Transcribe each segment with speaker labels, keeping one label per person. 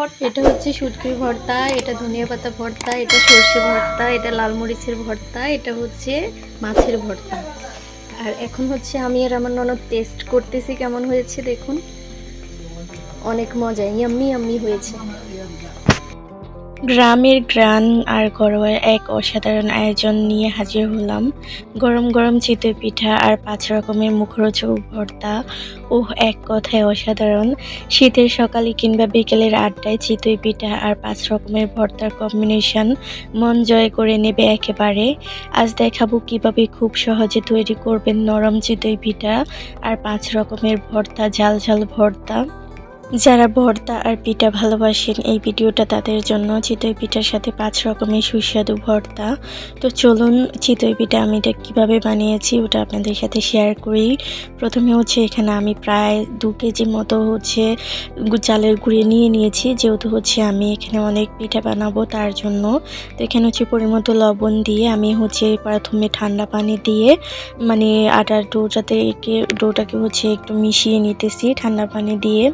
Speaker 1: ভর্তা,
Speaker 2: এটা হচ্ছে সুটকির ভর্তা, এটা ধনিয়া পাতা ভর্তা, এটা সর্ষে ভর্তা, এটা লাল মরিচের ভর্তা, এটা হচ্ছে মাছের ভর্তা। আর এখন হচ্ছে আমি আর আমার ননদ টেস্ট করতেছি কেমন হয়েছে দেখুন। অনেক মজা ইয়াম্মি আম্মি হয়েছে। গ্রামের গ্রান আর ঘরোয়ার এক অসাধারণ আয়োজন নিয়ে হাজির হলাম। গরম গরম চিতই পিঠা আর পাঁচ রকমের মুখরোচক ভর্তা। ও এক কথায় অসাধারণ। শীতের সকালে কিংবা বিকেলের আড্ডায় চিতই পিঠা আর পাঁচ রকমের ভর্তার কম্বিনেশন মন জয় করে নেবে একেবারে। আজ দেখাবো কীভাবে খুব সহজে তৈরি করবেন নরম চিতই পিঠা আর পাঁচ রকমের ভর্তা, ঝাল ঝাল ভর্তা। যারা ভর্তা আর পিঠা ভালোবাসেন, এই ভিডিওটা তাদের জন্য। চিতই পিঠার সাথে পাঁচ রকমের সুস্বাদু ভর্তা। তো চলুন, চিতই পিঠা আমি এটা কীভাবে বানিয়েছি ওটা আপনাদের সাথে শেয়ার করি। প্রথমে হচ্ছে এখানে আমি প্রায় দু কেজি মতো হচ্ছে চালের গুঁড়ি নিয়ে নিয়েছি। যেহেতু হচ্ছে আমি এখানে অনেক পিঠা বানাবো তার জন্য। তো এখানে হচ্ছে পরিমতো লবণ দিয়ে আমি হচ্ছে প্রথমে ঠান্ডা পানি দিয়ে মানে আটার ডোটাতে একে, ডোটাকে হচ্ছে একটু মিশিয়ে নিতেছি ঠান্ডা পানি দিয়ে।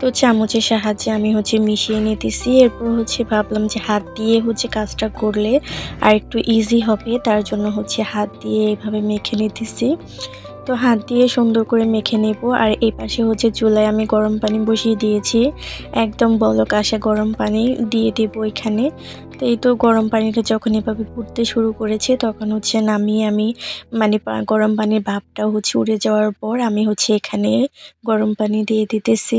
Speaker 2: তো চামচের সাহায্যে আমি হচ্ছে মিশিয়ে নিতেছি। এরপর হচ্ছে ভাবলাম যে হাত দিয়ে হচ্ছে কাজটা করলে আর একটু ইজি হবে, তার জন্য হচ্ছে হাত দিয়ে এভাবে মেখে নিতেছি। তো হাত দিয়ে সুন্দর করে মেখে নেব। আর এই পাশে হচ্ছে চুলায় আমি গরম পানি বসিয়ে দিয়েছি। একদম বলক আসা গরম পানি দিয়ে দেব এখানে। তো এই তো গরম পানিটা যখন এভাবে ফুটতে শুরু করেছে, তখন হচ্ছে নামিয়ে আমি মানে গরম পানির ভাপটা হচ্ছে উড়ে যাওয়ার পর আমি হচ্ছে এখানে গরম পানি দিয়ে দিতেছি।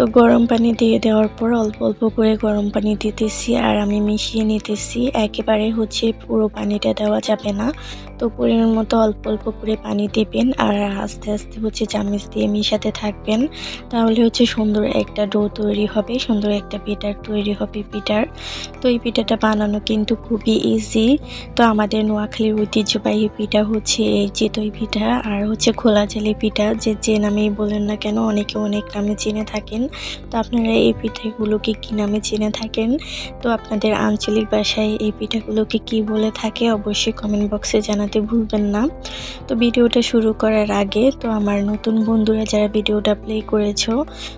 Speaker 2: তো গরম পানি দিয়ে দেওয়ার পর অল্প অল্প করে গরম পানি দিতেছি আর আমি মিশিয়ে নিতেছি। একেবারে হচ্ছে পুরো পানিটা দেওয়া যাবে না। তো পরিমাণ মতো অল্প অল্প করে পানি দেবেন আর আস্তে আস্তে হচ্ছে চামচ দিয়ে মিশাতে থাকবেন। তাহলে হচ্ছে সুন্দর একটা ডো তৈরি হবে, সুন্দর একটা পিটার তৈরি হবে পিঠার। তো এই পিঠাটা বানানো কিন্তু খুবই ইজি তো আমাদের নোয়াখালীর ঐতিহ্যবাহী পিঠা হচ্ছে এই চিতই পিঠা আর হচ্ছে খোলা জালি পিঠা। যে যে নামেই বলেন না কেন, অনেকে অনেক নামে চিনে থাকেন। তো আপনারা এই পিঠাগুলোকে কী নামে চিনে থাকেন? তো আপনাদের আঞ্চলিক ভাষায় এই পিঠাগুলোকে কি বলে থাকে অবশ্যই কমেন্ট বক্সে জানাতে ভুলবেন না। তো ভিডিওটা শুরু করার আগে, তো আমার নতুন বন্ধুরা যারা ভিডিওটা প্লে করেছ,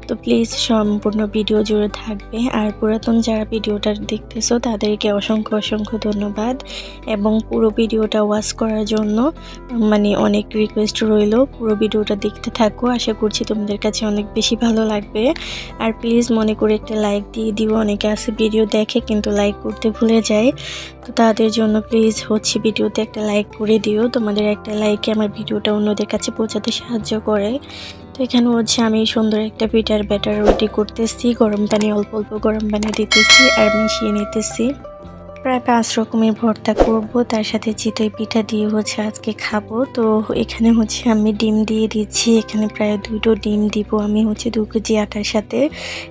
Speaker 2: তো প্লিজ সম্পূর্ণ ভিডিও জুড়ে থাকবে। আর পুরাতন যারা ভিডিওটা দেখতেছো, তাদেরকে অসংখ্য অসংখ্য ধন্যবাদ। এবং পুরো ভিডিওটা ওয়াচ করার জন্য মানে অনেক রিকোয়েস্ট রইল। পুরো ভিডিওটা দেখতে থাকো। আশা করছি তোমাদের কাছে অনেক বেশি ভালো লাগবে। আর প্লিজ মনে করে একটা লাইক দিয়ে দিও। অনেকে আছে ভিডিও দেখে কিন্তু লাইক করতে ভুলে যায়। তো তাদের জন্য প্লিজ হচ্ছে ভিডিওতে একটা লাইক করে দিও। তোমাদের একটা লাইকে আমার ভিডিওটা অন্যদের কাছে পৌঁছাতে সাহায্য করে। তো এখানে হচ্ছে আমি সুন্দর একটা পিঠার ব্যাটার রুটি করতেছি। গরম পানি, অল্প অল্প গরম পানি দিতেছি আর মিশিয়ে নিতেছি। প্রায় পাঁচ রকমের ভর্তা করব, তার সাথে চিতই পিঠা দিয়ে হচ্ছে আজকে খাব। তো এখানে হচ্ছে আমি ডিম দিয়ে দিচ্ছি, এখানে প্রায় দুটো ডিম দিব আমি হচ্ছে দু কেজি আটার সাথে।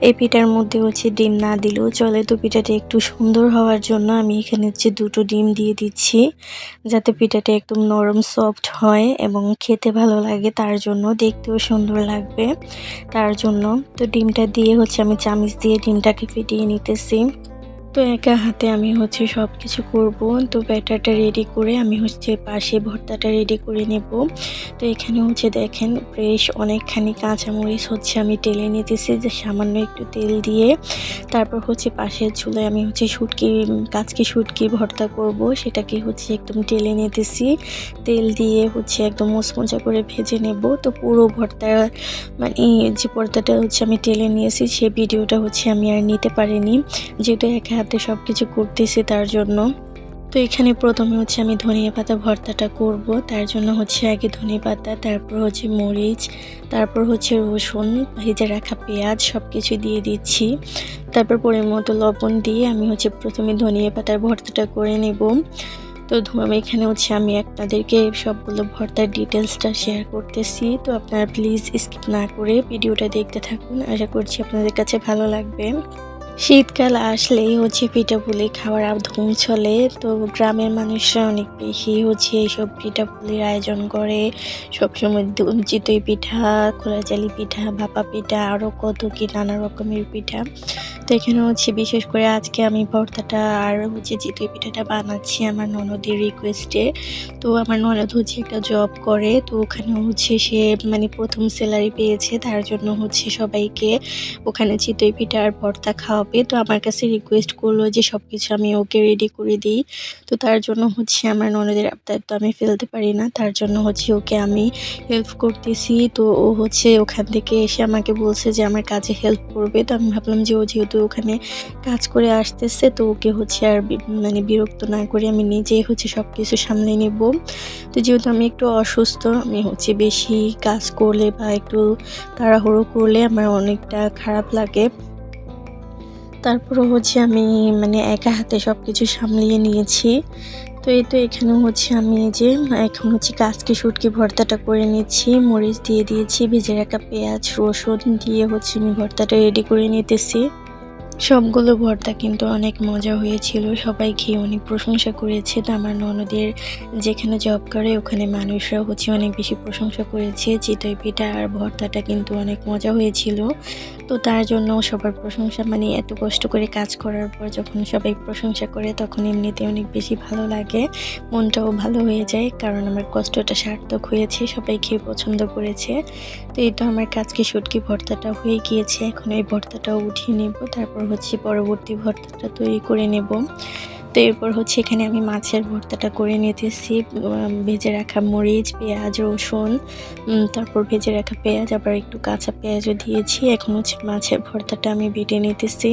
Speaker 2: এই পিঠার মধ্যে হচ্ছে ডিম না দিলেও চলে, তো পিঠাটা একটু সুন্দর হওয়ার জন্য আমি এখানে হচ্ছে দুটো ডিম দিয়ে দিচ্ছি, যাতে পিঠাটা একদম নরম সফট হয় এবং খেতে ভালো লাগে, তার জন্য দেখতেও সুন্দর লাগবে, তার জন্য। তো ডিমটা দিয়ে হচ্ছে আমি চামিচ দিয়ে ডিমটাকে ফেটিয়ে নিতেছি। তো একা হাতে আমি হচ্ছে সব কিছু করব। তো ব্যাটারটা রেডি করে আমি হচ্ছে পাশে ভর্তাটা রেডি করে নেব। তো এখানে হচ্ছে দেখেন বেশ অনেকখানি কাঁচামরিচ হচ্ছে আমি টেলে নিতেছি, যে সামান্য একটু তেল দিয়ে। তারপর হচ্ছে পাশের চুলায় আমি হচ্ছে শুটকি, কাচকি শুটকি ভর্তা করব, সেটাকে হচ্ছে একদম টেলে নিতেছি। তেল দিয়ে হচ্ছে একদম মোচমোচা করে ভেজে নেব। তো পুরো ভর্তা মানে যে ভর্তাটা হচ্ছে আমি টেলে নিয়েছি, সে ভিডিওটা হচ্ছে আমি আর নিতে পারিনি। যেহেতু একা হাতে সব কিছু করতেছি তার জন্য। তো এখানে প্রথমে হচ্ছে আমি ধনিয়া পাতা ভর্তাটা করব, তার জন্য হচ্ছে আগে ধনিয়া পাতা, তারপর হচ্ছে মরিচ, তারপর হচ্ছে রসুন, ভেজে রাখা পেঁয়াজ সব কিছু দিয়ে দিচ্ছি। তারপর পরিমাণ মতো লবণ দিয়ে আমি হচ্ছে প্রথমে ধনিয়া পাতার ভর্তাটা করে নেব। তো এখানে হচ্ছে আমি আপনাদেরকে সবগুলো ভর্তার ডিটেলসটা শেয়ার করতেছি। তো আপনারা প্লিজ স্কিপ না করে ভিডিওটা দেখতে থাকুন। আশা করছি আপনাদের কাছে ভালো লাগবে। শীতকাল আসলেই হচ্ছে পিঠাপুলি খাওয়ার আর ধুম চলে। তো গ্রামের মানুষরা অনেক বেশি হচ্ছে এইসব পিঠাপুলির আয়োজন করে। সবসময় চিতই পিঠা, খোলাচালি পিঠা, ভাপা পিঠা আরও কত কি নানা রকমের পিঠা। তো এখানে হচ্ছে বিশেষ করে আজকে আমি ভর্তাটা আর হচ্ছে চিতই পিঠাটা বানাচ্ছি আমার ননদের রিকোয়েস্টে তো আমার ননদ হচ্ছে একটা জব করে, তো ওখানে হচ্ছে সে মানে প্রথম স্যালারি পেয়েছে, তার জন্য হচ্ছে সবাইকে ওখানে চিতই পিঠা আর ভর্তা খাওয়াবে তো আমার কাছে রিকোয়েস্ট করল যে সব কিছু আমি ওকে রেডি করে দিই। তো তার জন্য হচ্ছে আমার ননদের আবদার তো আমি ফেলতে পারি না। তার জন্য হচ্ছে ওকে আমি হেল্প করতেছি। তো ও হচ্ছে ওখান থেকে এসে আমাকে বলছে যে আমার কাজে হেল্প করবে। তো আমি ভাবলাম যে ও যেহেতু ওখানে কাজ করে আসতেছে, তো ওকে হচ্ছে আর মানে বিরক্ত না করে আমি নিজেই হচ্ছে সব কিছু সামলে নেব। তো যেহেতু আমি একটু অসুস্থ, আমি হচ্ছে বেশি কাজ করলে বা একটু তাড়াহুড়ো করলে আমার অনেকটা খারাপ লাগে। তারপরে হচ্ছে আমি মানে একা হাতে সব কিছু সামলিয়ে নিয়েছি। তো এই তো এখানে হচ্ছে আমি যে, এখন হচ্ছে কাজকে শুটকি ভর্তাটা করে নিচ্ছি। মরিচ দিয়ে দিয়েছি, ভেজে রাখা পেঁয়াজ, রসুন দিয়ে হচ্ছে আমি ভর্তাটা রেডি করে নিতেছি। সবগুলো ভর্তা কিন্তু অনেক মজা হয়েছিল, সবাই খেয়ে অনেক প্রশংসা করেছে। তো আমার ননদের যেখানে জব করে, ওখানে মানুষরা হচ্ছে অনেক বেশি প্রশংসা করেছে চিতই পিঠা আর ভর্তাটা কিন্তু অনেক মজা হয়েছিল। তো তার জন্য সবার প্রশংসা মানে এত কষ্ট করে কাজ করার পর যখন সবাই প্রশংসা করে, তখন এমনিতে অনেক বেশি ভালো লাগে, মনটাও ভালো হয়ে যায়, কারণ আমার কষ্টটা সার্থক হয়েছে, সবাই খেয়ে পছন্দ করেছে। তো এই তো আমার কাজকে শুটকি ভর্তাটা হয়ে গিয়েছে, এখন এই ভর্তাটাও উঠিয়ে নেব, তারপর হচ্ছে পরবর্তী ভর্তাটা তৈরি করে নেব। তো এরপর হচ্ছে এখানে আমি মাছের ভর্তাটা করে নিতেছি। ভেজে রাখা মরিচ, পেঁয়াজ, রসুন তারপর ভেজে রাখা পেঁয়াজ, আবার একটু কাঁচা পেঁয়াজও দিয়েছি। এখন হচ্ছে মাছের ভর্তাটা আমি বেটে নিতেছি।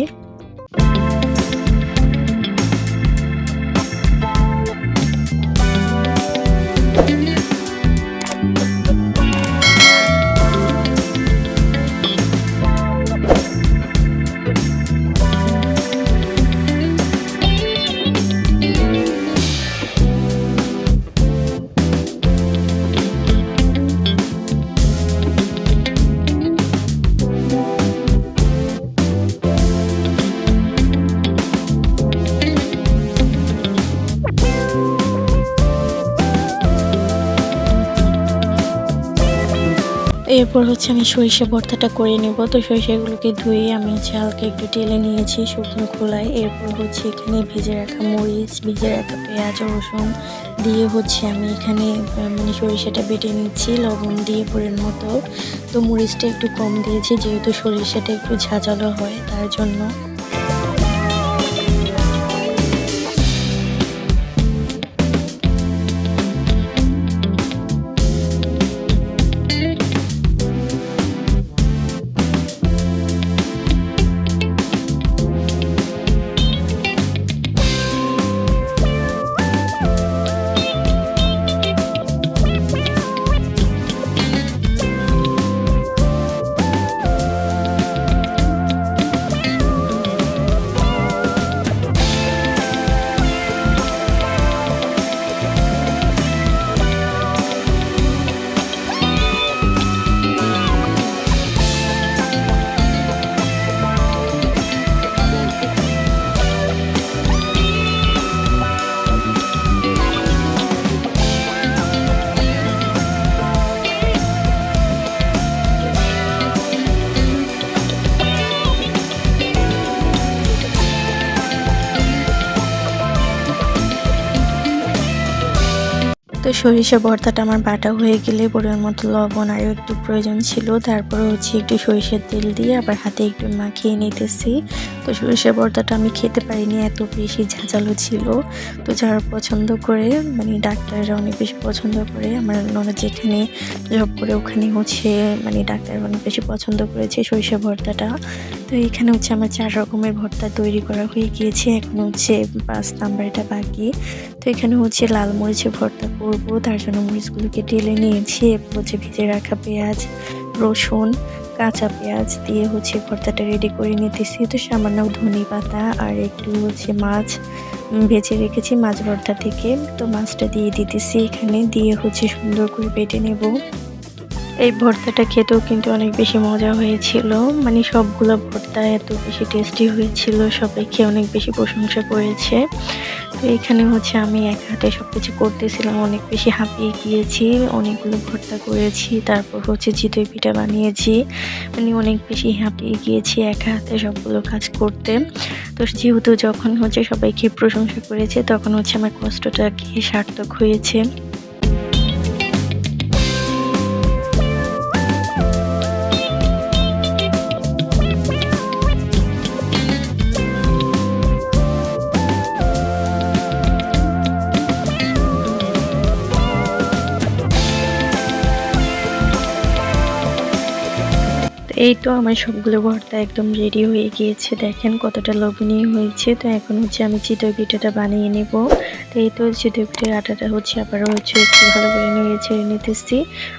Speaker 2: এরপর হচ্ছে আমি সরিষা ভর্তাটা করে নেব। তো সরিষাগুলোকে ধুয়ে আমি চালকে একটু টেলে নিয়েছি শুকনো খোলায়। এরপর হচ্ছে এখানে ভেজে রাখা মরিচ, ভেজে রাখা পেঁয়াজ, রসুন দিয়ে হচ্ছে আমি এখানে মানে সরিষাটা বেটে নিচ্ছি, লবণ দিয়ে পরের মতো। তো মরিচটা একটু কম দিয়েছি, যেহেতু সরিষাটা একটু ঝাঁঝালো হয়, তার জন্য। তো সরিষা ভর্তাটা আমার বাটা হয়ে গেলে পরিমাণ মতো লবণ আর একটু প্রয়োজন ছিল। তারপরে হচ্ছে একটু সরিষার তেল দিয়ে আবার হাতে একটু মাখিয়ে নিতেছি। তো সরিষা ভর্তাটা আমি খেতে পারিনি, এত বেশি ঝাঁঝালো ছিল। তো যারা পছন্দ করে মানে ডাক্তাররা অনেক বেশি পছন্দ করে, আমার ননদ যেখানে জব করে ওখানে হচ্ছে মানে ডাক্তার অনেক বেশি পছন্দ করেছে সরিষা ভর্তাটা। তো এখানে হচ্ছে আমার চার রকমের ভর্তা তৈরি করা হয়ে গিয়েছে। এখন হচ্ছে পাঁচ নাম্বারটা বাকি। তো এখানে হচ্ছে লাল মরিচের ভর্তা করব। তার জন্য মরিচগুলোকে ঢেলে নিয়েছি। এরপর হচ্ছে ভেজে রাখা পেঁয়াজ, রসুন, কাঁচা পেঁয়াজ দিয়ে হচ্ছে ভর্তাটা রেডি করে নিতেছি। তো সামান্য ধনে পাতা আর একটু হচ্ছে মাছ ভেজে রেখেছি মাছ ভর্তা থেকে। তো মাছটা দিয়ে দিতেছি এখানে। দিয়ে হচ্ছে সুন্দর করে বেটে নেব। এই ভর্তাটা খেতেও কিন্তু অনেক বেশি মজা হয়েছিল। মানে সবগুলো ভর্তা এত বেশি টেস্টি হয়েছিল, সবাই খেয়ে অনেক বেশি প্রশংসা করেছে। তো এখানে হচ্ছে আমি এক হাতে সব কিছু করতেছিলাম, অনেক বেশি হাঁপিয়ে গিয়েছি, অনেকগুলো ভর্তা করেছি, তারপর হচ্ছে চিতই পিঠা বানিয়েছি। মানে অনেক বেশি হাঁপিয়ে গিয়েছি এক হাতে সবগুলো কাজ করতে। তো যেহেতু যখন হচ্ছে সবাইকে প্রশংসা করেছে, তখন হচ্ছে আমার কষ্টটা কি সার্থক হয়েছে। এই তো আমার সবগুলো ভর্তা একদম রেডি হয়ে গিয়েছে। দেখেন কতটা লোভনীয় হয়েছে। তো এখন হচ্ছে আমি চিতই পিঠাটা বানিয়ে নেব। তো এই তো চিতই পিঠার আটাটা হচ্ছে আবারও হচ্ছে একটু ভালো করে নিয়ে ছেড়ে নিতেছি।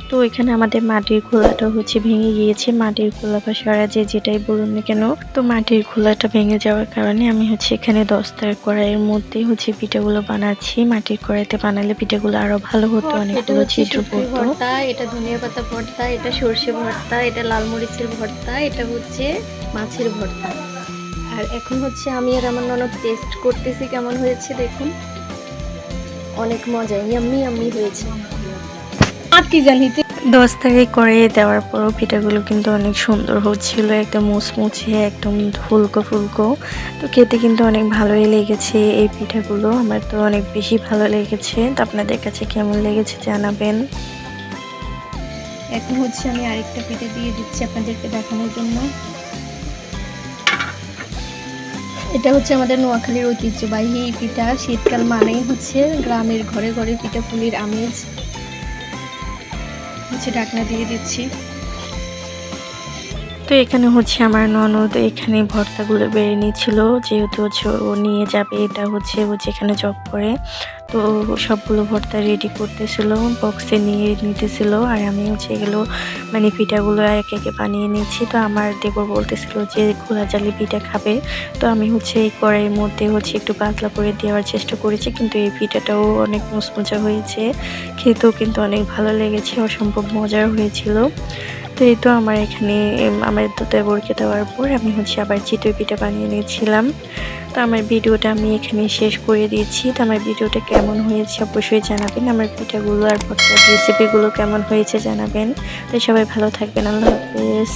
Speaker 2: তো এখানে আমাদের মাটির খোলাটা হচ্ছে ভেঙে গিয়েছে। মাটির খোলা বা সারা যে যেটাই বলুন না কেন তো মাটির খোলাটা ভেঙে যাওয়ার কারণে আমি হচ্ছে এখানে দস্তার কড়াইয়ের মধ্যে হচ্ছে পিঠাগুলো বানাচ্ছি। মাটির কড়াইতে বানালে পিঠাগুলো আরও ভালো হতো
Speaker 1: এটা
Speaker 2: অনেকগুলো ছিদ্র পড়তো।
Speaker 1: ভর্তা এটা ধনিয়া পাতা ভর্তা এটা সর্ষে ভর্তা এটা লাল মরিচের ভর্তা, এটা হচ্ছে মাছের ভর্তা। আর এখন হচ্ছে আমি আর আমার ননদ টেস্ট করতেছি কেমন হয়েছে দেখুন। অনেক মজা ইয়াম্মি ইয়াম্মি হয়েছে। আর কি জানিতে
Speaker 2: দস্তারে করে দেওয়ার পরও পিঠাগুলো কিন্তু অনেক সুন্দর হচ্ছিল, একদম মুচমুচে, একদম ফুলকো ফুলকো। তো খেতে কিন্তু অনেক ভালোই লেগেছে এই পিঠাগুলো, আমার তো অনেক বেশি ভালো লেগেছে। তো আপনাদের কাছে কেমন লেগেছে জানাবেন।
Speaker 1: এখন হচ্ছে আমি আরেকটা পিঠে দিয়ে দিচ্ছি আপনাদেরকে দেখানোর জন্য। এটা হচ্ছে আমাদের নোয়াখালীর ঐতিহ্যবাহী পিঠা। শীতকাল মানেই হচ্ছে গ্রামের ঘরে ঘরে পিঠা পুলির আমেজ। হচ্ছে ডাকনা দিয়ে দিচ্ছি।
Speaker 2: তো এখানে হচ্ছে আমার ননদ এখানে ভর্তাগুলো বেড়ে নিচ্ছিল যেহেতু হচ্ছে ও নিয়ে যাবে, এটা হচ্ছে ও যেখানে জব করে। তো সবগুলো ভর্তা রেডি করতেছিল বক্সে নিয়ে নিতেছিল, আর আমি হচ্ছে এগুলো মানে পিঠাগুলো এক একে বানিয়ে নিচ্ছি। তো আমার দেবর বলতেছিল যে খোলা জালি পিঠা খাবে। তো আমি হচ্ছে এই কড়াইয়ের মধ্যে হচ্ছে একটু পাতলা করে দেওয়ার চেষ্টা করেছি, কিন্তু এই পিঠাটাও অনেক মুচমুচা হয়েছে। খেতেও কিন্তু অনেক ভালো লেগেছে, অসম্ভব মজার হয়েছিল। তো এই তো আমার এখানে, আমার দেবরকে দেওয়ার পর আমি হচ্ছে আবার চিতই পিঠা বানিয়ে নিয়েছিলাম আমার ভিডিওটা আমি এখানে শেষ করে দিচ্ছি। তো আমার ভিডিওটা কেমন হয়েছে অবশ্যই জানাবেন। আমার পিঠাগুলো আর ভর্তার রেসিপিগুলো কেমন হয়েছে জানাবেন। তো সবাই ভালো থাকবেন। আল্লাহ হাফেজ।